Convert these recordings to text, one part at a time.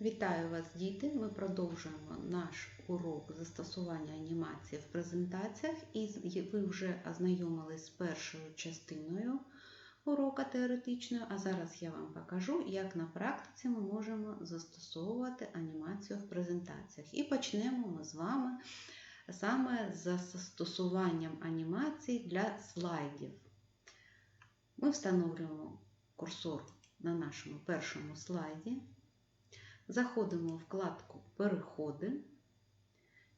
Вітаю вас, діти! Ми продовжуємо наш урок застосування анімації в презентаціях, і ви вже ознайомились з першою частиною урока теоретичною, а зараз я вам покажу, як на практиці ми можемо застосовувати анімацію в презентаціях. І почнемо ми з вами саме з застосуванням анімації для слайдів. Ми встановлюємо курсор на нашому першому слайді. Заходимо в вкладку Переходи,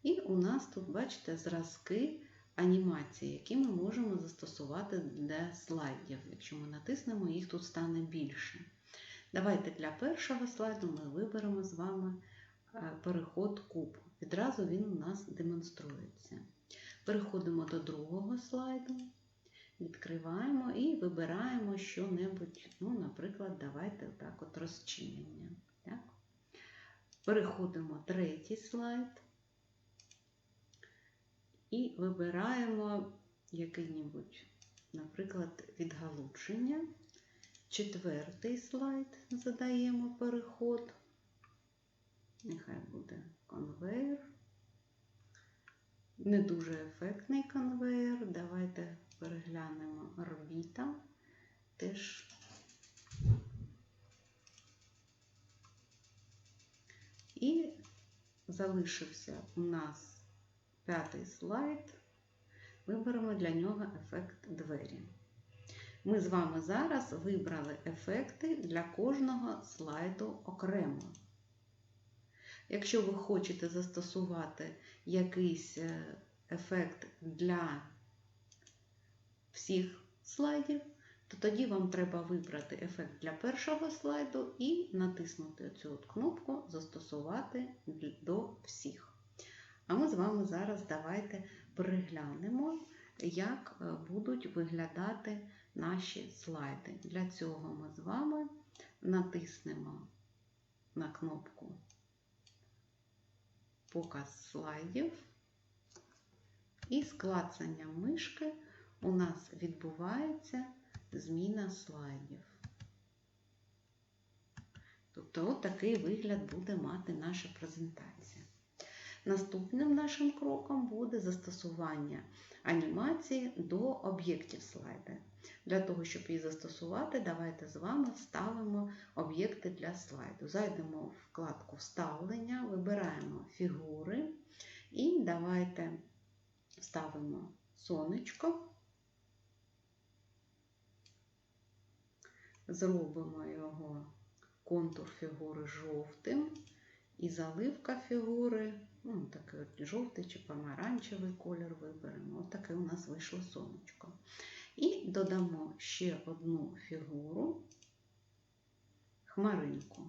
і у нас тут, бачите, зразки анімації, які ми можемо застосувати для слайдів. Якщо ми натиснемо, їх тут стане більше. Давайте для першого слайду ми виберемо з вами переход куб. Відразу він у нас демонструється. Переходимо до другого слайду, відкриваємо і вибираємо що-небудь, ну, наприклад, давайте отак от розчинення. Так? Переходимо третій слайд і вибираємо який-небудь, наприклад, відгалудження. Четвертий слайд задаємо переход. Нехай буде конвейер. Не дуже ефектний конвейер. Давайте переглянемо орбіта. Теж І залишився у нас п'ятий слайд. Виберемо для нього ефект двері. Ми з вами зараз вибрали ефекти для кожного слайду окремо. Якщо ви хочете застосувати якийсь ефект для всіх слайдів, то тоді вам треба вибрати ефект для першого слайду і натиснути цю кнопку Застосувати до всіх. А ми з вами зараз давайте переглянемо, як будуть виглядати наші слайди. Для цього ми з вами натиснемо на кнопку Показ слайдів, і з мишки у нас відбувається зміна слайдів. Тобто, от такий вигляд буде мати наша презентація. Наступним нашим кроком буде застосування анімації до об'єктів слайда. Для того, щоб її застосувати, давайте з вами вставимо об'єкти для слайду. Зайдемо в вкладку Вставлення, вибираємо фігури і давайте вставимо сонечко. Зробимо його контур фігури жовтим і заливка фігури, ну, такий от жовтий чи помаранчевий колір виберемо. Ось таке у нас вийшло сонечко. І додамо ще одну фігуру, хмаринку.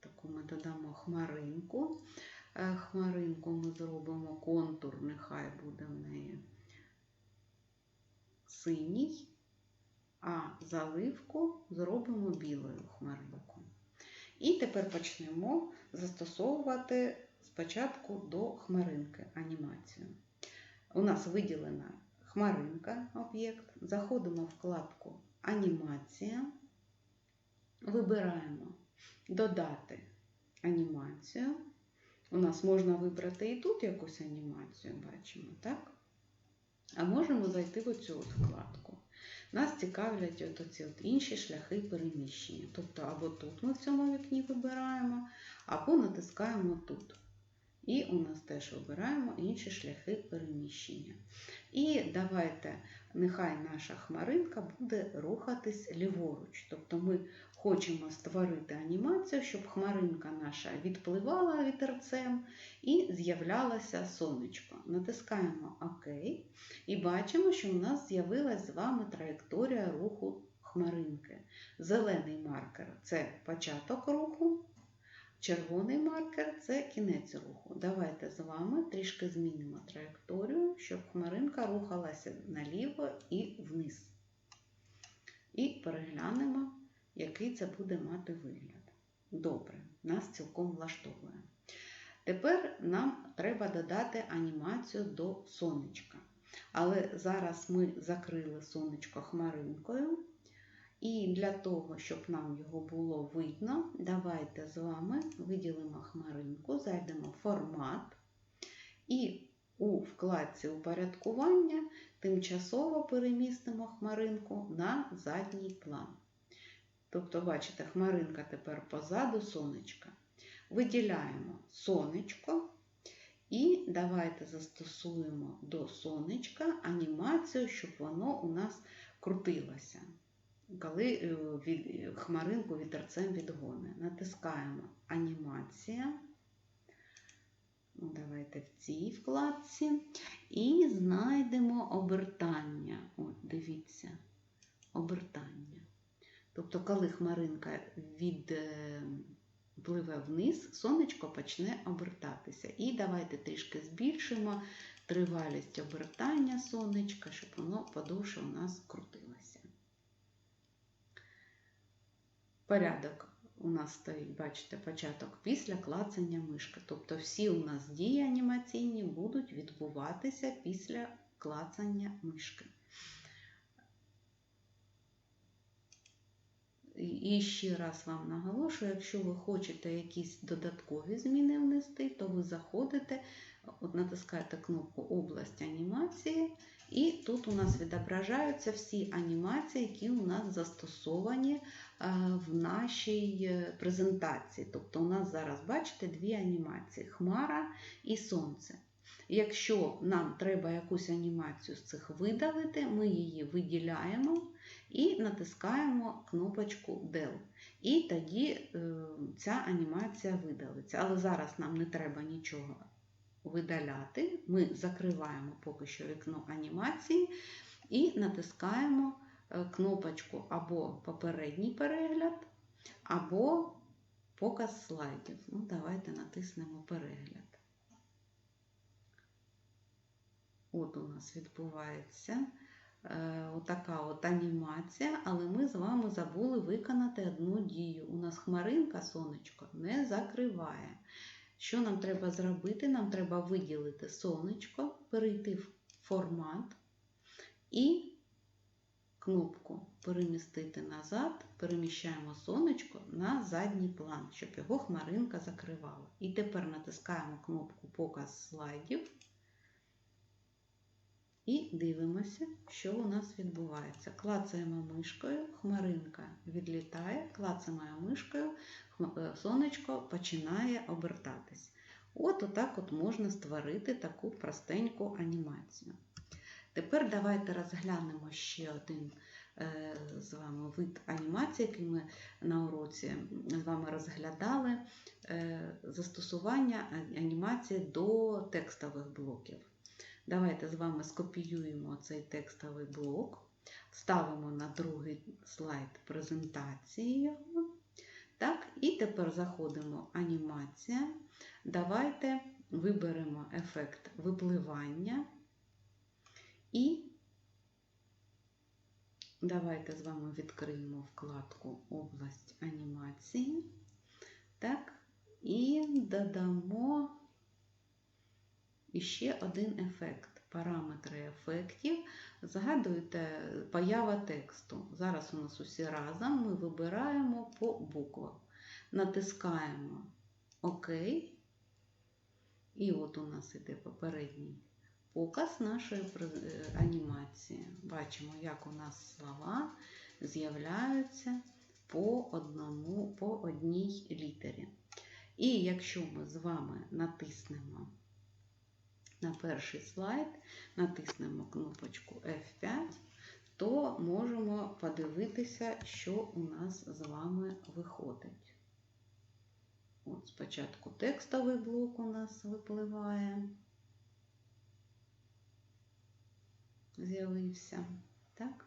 Таку ми додамо хмаринку. Хмаринку ми зробимо контур, нехай буде в неї синій, а заливку зробимо білою хмаринку. І тепер почнемо застосовувати спочатку до хмаринки анімацію. У нас виділена хмаринка об'єкт. Заходимо в вкладку Анімація, вибираємо Додати анімацію. У нас можна вибрати і тут якусь анімацію, бачимо, так? А можемо зайти в оцю от вкладку. Нас цікавлять от оці от інші шляхи переміщення. Тобто, або тут ми в цьому вікні вибираємо, або натискаємо тут. І у нас теж вибираємо інші шляхи переміщення. І давайте, нехай наша хмаринка буде рухатись ліворуч. Тобто ми хочемо створити анімацію, щоб хмаринка наша відпливала вітерцем і з'являлося сонечко. Натискаємо ОК і бачимо, що у нас з'явилась з вами траєкторія руху хмаринки. Зелений маркер це початок руху. Червоний маркер це кінець руху. Давайте з вами трішки змінимо траєкторію, щоб хмаринка рухалася наліво і вниз. І переглянемо, який це буде мати вигляд. Добре, нас цілком влаштовує. Тепер нам треба додати анімацію до сонечка. Але зараз ми закрили сонечко хмаринкою. І для того, щоб нам його було видно, давайте з вами виділимо хмаринку, зайдемо в формат і у вкладці упорядкування тимчасово перемістимо хмаринку на задній план. Тобто, бачите, хмаринка тепер позаду сонечка. Виділяємо сонечко і давайте застосуємо до сонечка анімацію, щоб воно у нас крутилося. Коли е, хмаринку вітерцем відгоне. Натискаємо анімація. Ну, Давайте в цій вкладці. І знайдемо обертання. От, дивіться, обертання. Тобто, коли хмаринка відпливе вниз, сонечко почне обертатися. І давайте трішки збільшимо тривалість обертання сонечка, щоб воно подовше у нас крутилося. Порядок у нас стоїть, бачите, початок після клацання мишки. Тобто всі у нас дії анімаційні будуть відбуватися після клацання мишки. І ще раз вам наголошую, якщо ви хочете якісь додаткові зміни внести, то ви заходите, от натискаєте кнопку Область анімації, і тут у нас відображаються всі анімації, які у нас застосовані в нашій презентації. Тобто, у нас зараз, бачите, дві анімації: Хмара і Сонце. Якщо нам треба якусь анімацію з цих видалити, ми її виділяємо і натискаємо кнопочку Del. І тоді е, ця анімація видалиться. Але зараз нам не треба нічого видаляти. Ми закриваємо поки що вікно анімації і натискаємо е, кнопочку або попередній перегляд, або показ слайдів. Ну, Давайте натиснемо перегляд. От у нас відбувається отака от анімація, але ми з вами забули виконати одну дію. У нас хмаринка сонечко не закриває. Що нам треба зробити? Нам треба виділити сонечко, перейти в формат і кнопку перемістити назад, переміщаємо сонечко на задній план, щоб його хмаринка закривала. І тепер натискаємо кнопку Показ слайдів. І дивимося, що у нас відбувається. Клацаємо мишкою, хмаринка відлітає, клацаємо мишкою, сонечко починає обертатись. От отак от можна створити таку простеньку анімацію. Тепер давайте розглянемо ще один е, з вами вид анімації, який ми на уроці з вами розглядали, е, застосування анімації до текстових блоків. Давайте з вами скопіюємо цей текстовий блок, ставимо на другий слайд презентації його. Так, І тепер заходимо анімація. Давайте виберемо ефект випливання. І давайте з вами відкриємо вкладку Область анімації. Так, і додамо іще один ефект. Параметри ефектів. Згадуйте поява тексту. Зараз у нас усі разом ми вибираємо по буквах. Натискаємо ОК. І от у нас іде попередній показ нашої анімації. Бачимо, як у нас слова з'являються по, одному, по одній літері. І якщо ми з вами натиснемо на перший слайд, натиснемо кнопочку F5, то можемо подивитися, що у нас з вами виходить. От Спочатку текстовий блок у нас випливає, з'явився. Так?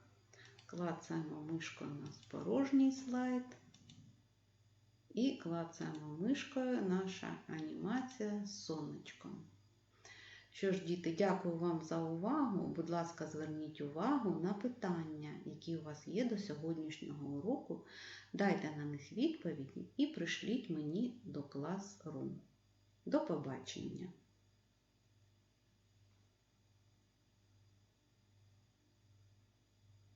Клацаємо мишкою у нас порожній слайд. І клацаємо мишкою наша анімація з сонечком. Що ж, діти, дякую вам за увагу. Будь ласка, зверніть увагу на питання, які у вас є до сьогоднішнього уроку. Дайте на них відповіді і пришліть мені до клас До побачення!